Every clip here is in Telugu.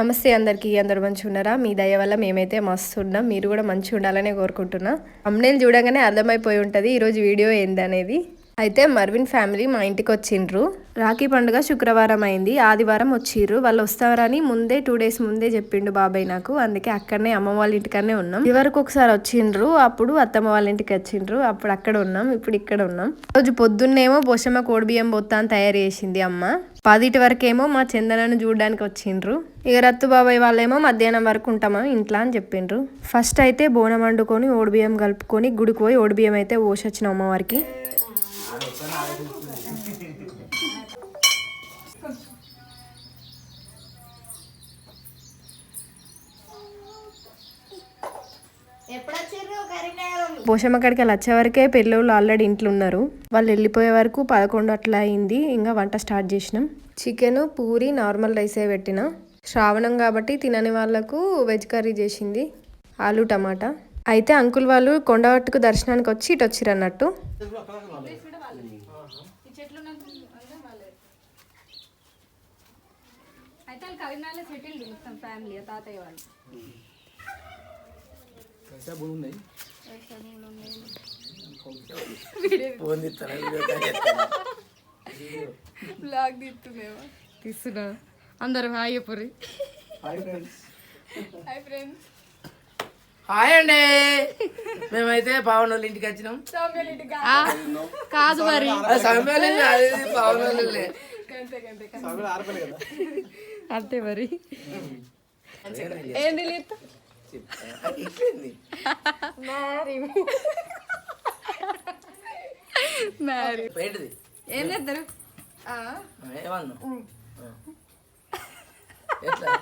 నమస్తే అందరికీ అందరు మంచిగా ఉన్నారా? మీ దయ వల్ల మేమైతే మస్తు ఉన్నాం. మీరు కూడా మంచిగా ఉండాలనే కోరుకుంటున్నా. అమ్నేలు చూడగానే అర్థమైపోయి ఉంటుంది. ఈరోజు వీడియో ఏందనేది? అయితే మర్విన్ ఫ్యామిలీ మా ఇంటికి వచ్చిండ్రు. రాఖీ పండుగ శుక్రవారం అయింది. ఆదివారం వచ్చిర్రు. వాళ్ళు వస్తారని ముందే టూ డేస్ ముందే చెప్పిండు బాబాయ్ నాకు. అందుకే అక్కడనే అమ్మ వాళ్ళ ఇంటికనే ఉన్నాం. ఇవరకు ఒకసారి వచ్చిండ్రు. అప్పుడు అత్తమ్మ వాళ్ళ ఇంటికి వచ్చిండ్రు. అప్పుడు అక్కడ ఉన్నాం. ఇప్పుడు ఇక్కడ ఉన్నాం. రోజు పొద్దున్నేమో బొషమ్మ కోడి బియ్యం బొత్తాన్ని తయారు చేసింది అమ్మ. పదిటి వరకేమో మా చందనను చూడడానికి వచ్చిండ్రు. ఇక రత్తు బాబాయ్ వాళ్ళేమో మధ్యాహ్నం వరకు ఉంటామా ఇంట్లో అని చెప్పిండ్రు. ఫస్ట్ అయితే బోనం వండుకొని ఓడిబియ్యం కలుపుకొని గుడికి పోయి ఓడిబియ్యం అయితే పోసొచ్చిన అమ్మవారికి పోషమ్మక్కడికి వెళ్ళి వచ్చేవరకే పిల్లలు ఆల్రెడీ ఇంట్లో ఉన్నారు. వాళ్ళు వెళ్ళిపోయే వరకు పదకొండు అట్లా అయింది. ఇంకా వంట స్టార్ట్ చేసినాం. చికెన్ పూరి నార్మల్ రైసే పెట్టిన. శ్రావణం కాబట్టి తినని వాళ్ళకు వెజ్ కర్రీ చేసింది. ఆలు టమాటా. అయితే అంకుల్ వాళ్ళు కొండవట్టుకు దర్శనానికి వచ్చి ఇటు అయితే వాళ్ళు కరీంనగర్లో ఫ్యామిలీ తాతయ్య వాళ్ళు. వ్యవసాయ భూములు ఉన్నాయి తీస్తున్నా. అందరూ hi Puri hi friends hi friends hi అండి. మేమైతే పవన్ వాళ్ళ ఇంటికి వచ్చినాం. కాదు మరి. అది సమయాలు అది పవన్ వాళ్ళు అంతే మరి. ఏంది లేదు ఇట్లేంది మ్యారీ. ఏంటిది ఏం చేద్దరు ఏమన్నా? ఎట్లా?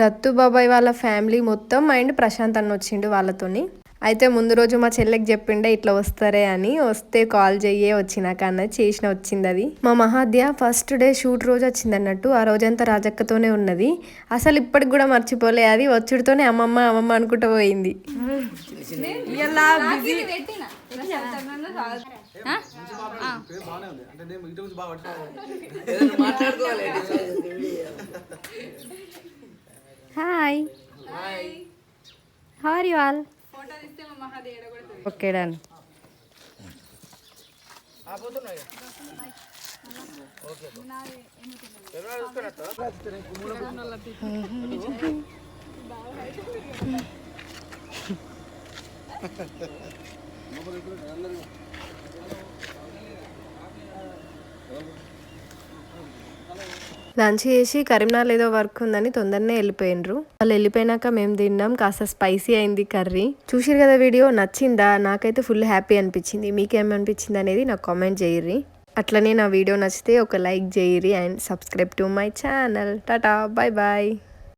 రత్తు బాబాయ్ వాళ్ళ ఫ్యామిలీ మొత్తం మైండ్ ప్రశాంత్ అన్న వచ్చిండు వాళ్ళతోని. అయితే ముందు రోజు మా చెల్లెకి చెప్పిండే ఇట్లా వస్తారే అని వస్తే కాల్ చెయ్యే వచ్చినాక అన్నది చేసిన వచ్చింది అది. మా మహాద్య ఫస్ట్ డే షూట్ రోజు వచ్చింది అన్నట్టు. ఆ రోజంతా రాజక్కతోనే ఉన్నది. అసలు ఇప్పటికి కూడా మర్చిపోలే అది. వచ్చుడితోనే అమ్మమ్మ అమ్మమ్మ అనుకుంటూ పోయింది. Hi how are you all photo తీస్తే మా మహాదేవుడు కూడా ఓకే డన్ ఆ పోతున్నా ఇక. ఎవరో చూసుకున్నట్టు? లంచ్ చేసి కరీంనగర్ ఏదో వర్క్ ఉందని తొందరనే వెళ్ళిపోయినరు వాళ్ళు వెళ్ళిపోయినాక మేము తిన్నాం కాస్త స్పైసీ అయింది కర్రీ. చూసిరు కదా వీడియో నచ్చిందా? నాకైతే ఫుల్ హ్యాపీ అనిపించింది. మీకేమనిపించింది అనేది నాకు కామెంట్ చేయర్రి. అట్లనే నా వీడియో నచ్చితే ఒక like చేయరి and subscribe to my channel tata bye bye